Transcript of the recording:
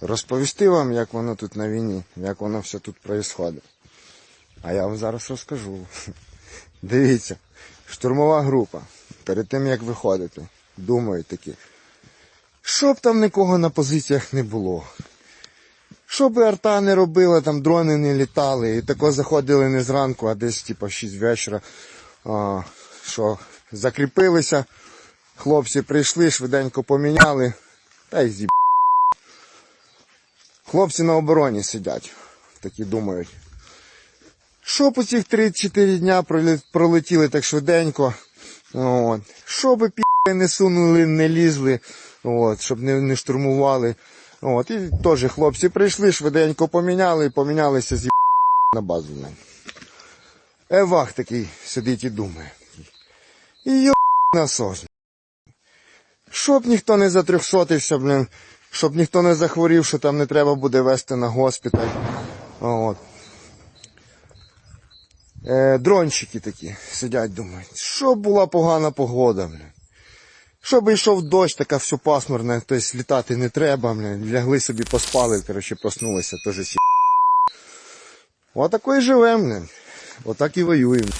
розповісти вам, як воно тут на війні, як воно все тут відбувається. А я вам зараз розкажу. Дивіться, штурмова група. Перед тим як виходити, думають такі. Щоб там нікого на позиціях не було. Щоб арта не робила, там дрони не літали, і тако заходили не зранку, а десь типа в 6 вечора. А, що закріпилися, хлопці прийшли, швиденько поміняли, та й зіб. Хлопці на обороні сидять, такі думають. Щоб у цих 3-4 дня пролетіли так швиденько, от. щоб пі не сунули, не лізли, от, щоб не, не штурмували. От. І теж хлопці прийшли, швиденько поміняли, і помінялися з на базу. Евах такий сидить і думає. І насос. Щоб ніхто не затрьохсотився, блін, щоб ніхто не захворів, що там не треба буде вести на госпіталь. От. Е, дрончики такі сидять, думають, що була погана погода, блін. Щоб йшов дощ, така все пасмурне, тобто літати не треба, блін. Лягли собі, поспали, коротше, проснулися, теж сі. Отако і живемо. Отак і воюємо.